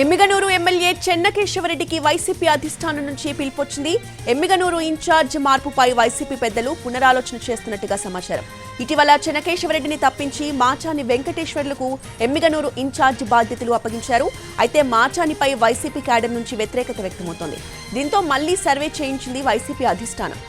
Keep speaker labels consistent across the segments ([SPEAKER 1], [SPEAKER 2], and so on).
[SPEAKER 1] Emmiganur MLA చెన్నకేశవరెడ్డికి YCP అధిష్టానం నుంచి పిలుపొచ్చింది. ఎమ్మిగనూరు ఇన్ఛార్జ్ మార్పుపై వైసీపీ పెద్దలు పునరాలోచన చేస్తున్నట్టుగా సమాచారం. ఇటీవల చెన్నకేశవరెడ్డిని తప్పించి మాచాని వెంకటేశ్వర్లకు ఎమ్మిగనూరు ఇన్ఛార్జ్ బాధ్యతలు అప్పగించారు. అయితే మాచానిపై వైసీపీ క్యాడర్ నుంచి వ్యతిరేకత వ్యక్తమవుతోంది. దీంతో మళ్ళీ సర్వే చేయించింది వైసీపీ అధిష్టానం.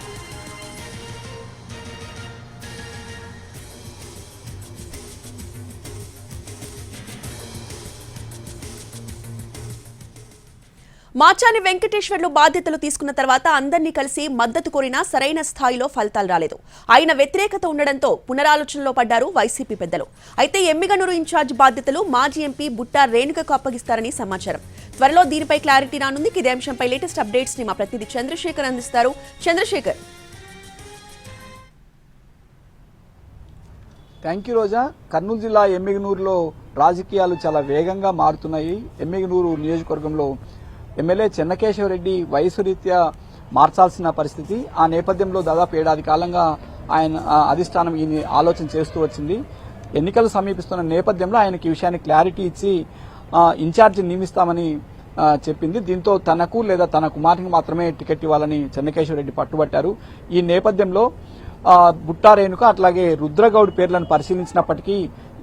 [SPEAKER 1] మాచాని వెంకటేశ్వర్లు బాధ్యతలు తీసుకున్న తర్వాత అందరినీ కలిసి మద్దతు కోరినా సరైన స్థాయిలో ఫలితాలు రాలేదు. ఆయన వ్యతిరేకత ఉండడంతో పునరాలోచనలో పడ్డారు వైసీపీ పెద్దలు. అయితే ఎమ్మిగనూరు ఇన్ఛార్జ్ బాధ్యతలు మాజీ ఎంపీ బుట్టా రేణుకకు అప్పగిస్తారని సమాచారం. త్వరలో దీనిపై క్లారిటీ రానుంది. ఇదే అంశంపై లేటెస్ట్ అప్డేట్స్ని మా ప్రతినిధి చంద్రశేఖర్ అందిస్తారు. Chandrasekhar.
[SPEAKER 2] Thank you Roja. Kurnool జిల్లా ఎమ్మిగనూరులో రాజకీయాలు చాలా వేగంగా మారుతున్నాయి. ఎమ్మిగనూరు నియోజకవర్గంలో ఎమ్మెల్యే చెన్నకేశవరెడ్డి వయసు రీత్యా మార్చాల్సిన పరిస్థితి. ఆ నేపథ్యంలో దాదాపు ఏడాది కాలంగా ఆయన అధిష్టానం ఈ ఆలోచన చేస్తూ వచ్చింది. ఎన్నికలు సమీపిస్తున్న నేపథ్యంలో ఆయనకి ఈ విషయాన్ని క్లారిటీ ఇచ్చి ఇన్ఛార్జి నియమిస్తామని చెప్పింది. దీంతో తనకు లేదా తన కుమారునికి మాత్రమే టికెట్ ఇవ్వాలని చెన్నకేశ్వరరెడ్డి పట్టుబట్టారు. ఈ నేపథ్యంలో బుట్టారేణుక రేణుక అట్లాగే రుద్రగౌడ్ పేర్లను పరిశీలించినప్పటికీ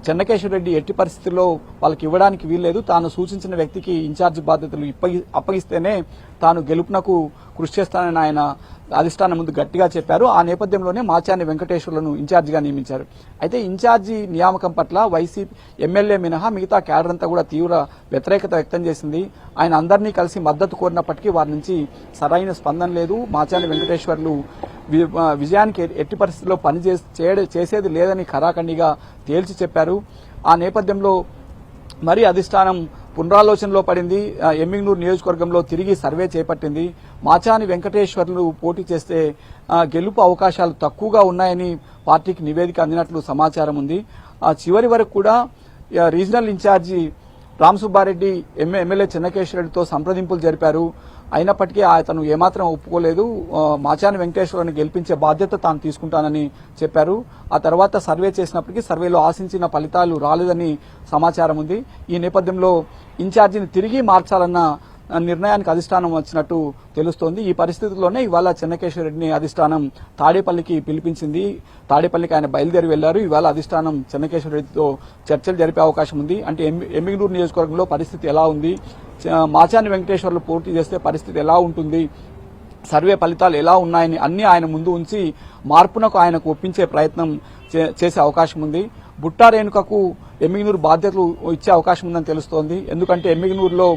[SPEAKER 2] చెన్నకేశ్వరరెడ్డి ఎట్టి పరిస్థితుల్లో వాళ్ళకి ఇవ్వడానికి వీల్లేదు. తాను సూచించిన వ్యక్తికి ఇన్ఛార్జ్ బాధ్యతలు ఇప్పగి- అప్పగిస్తేనే తాను గెలుపునకు కృషి చేస్తానని ఆయన అధిష్టానం ముందు గట్టిగా చెప్పారు. ఆ నేపథ్యంలోనే మాచాని వెంకటేశ్వర్లను ఇన్ఛార్జిగా నియమించారు. అయితే ఇన్ఛార్జి నియామకం పట్ల వైసీపీ ఎమ్మెల్యే మినహా మిగతా క్యాడర్ అంతా కూడా తీవ్ర వ్యతిరేకత వ్యక్తం చేసింది. ఆయన అందరినీ కలిసి మద్దతు కోరినప్పటికీ వారి నుంచి సరైన స్పందన లేదు. మాచాని వెంకటేశ్వర్లు విజయానికి ఎట్టి పరిస్థితుల్లో పని చేసేది లేదని ఖరాఖండిగా తేల్చి చెప్పారు. ఆ నేపథ్యంలో మరి అధిష్టానం పునరాలోచనలో పడింది. ఎమ్మింగ్నూరు నియోజకవర్గంలో తిరిగి సర్వే చేపట్టింది. మాచాని వెంకటేశ్వర్లు పోటీ చేస్తే గెలుపు అవకాశాలు తక్కువగా ఉన్నాయని పార్టీకి నివేదిక అందినట్లు సమాచారం ఉంది. ఆ చివరి వరకు కూడా regional in charge Ram Subbareddy ఎమ్మె- MLA చెన్నకేశ్వరరెడ్డితో సంప్రదింపులు జరిపారు. అయినప్పటికీ అతను ఏమాత్రం ఒప్పుకోలేదు. మాచాని వెంకటేశ్వరని గెలిపించే బాధ్యత తాను తీసుకుంటానని చెప్పారు. ఆ తర్వాత సర్వే చేసినప్పటికీ సర్వేలో ఆశించిన ఫలితాలు రాలేదని సమాచారం ఉంది. ఈ నేపథ్యంలో ఇన్ఛార్జిని తిరిగి మార్చాలన్న నిర్ణయానికి అధిష్టానం వచ్చినట్టు తెలుస్తోంది. ఈ పరిస్థితుల్లోనే ఇవాళ చెన్నకేశ్వరరెడ్డిని అధిష్టానం తాడేపల్లికి పిలిపించింది. తాడేపల్లికి ఆయన బయలుదేరి వెళ్ళారు ఇవాళ అధిష్టానం చెన్నకేశ్వరరెడ్డితో చర్చలు జరిపే అవకాశం ఉంది. అంటే ఎమ్మి- ఎమ్మిగనూరు నియోజకవర్గంలో పరిస్థితి ఎలా ఉంది? మాచాని వెంకటేశ్వర్లు పోటీ చేస్తే పరిస్థితి ఎలా ఉంటుంది? సర్వే ఫలితాలు ఎలా ఉన్నాయని అన్ని ఆయన ముందు ఉంచి మార్పునకు ఆయనకు ఒప్పించే ప్రయత్నం చే- చేసే అవకాశం ఉంది. బుట్టా రేణుకకు ఎమ్మిగినూరు బాధ్యతలు ఇచ్చే అవకాశం ఉందని తెలుస్తోంది. ఎందుకంటే ఎమ్మిగినూరులో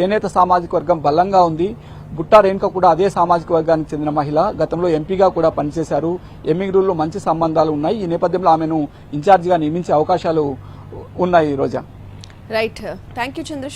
[SPEAKER 2] చేనేత సామాజిక వర్గం బలంగా ఉంది. బుట్టా రేణుక కూడా అదే సామాజిక వర్గానికి చెందిన మహిళ. గతంలో ఎంపీగా కూడా పనిచేశారు. ఎమ్మిగినూరులో మంచి సంబంధాలు ఉన్నాయి. ఈ నేపథ్యంలో ఆమెను ఇన్ఛార్జిగా నియమించే అవకాశాలు ఉన్నాయి Roja.
[SPEAKER 1] Right thank you Chandrasekhar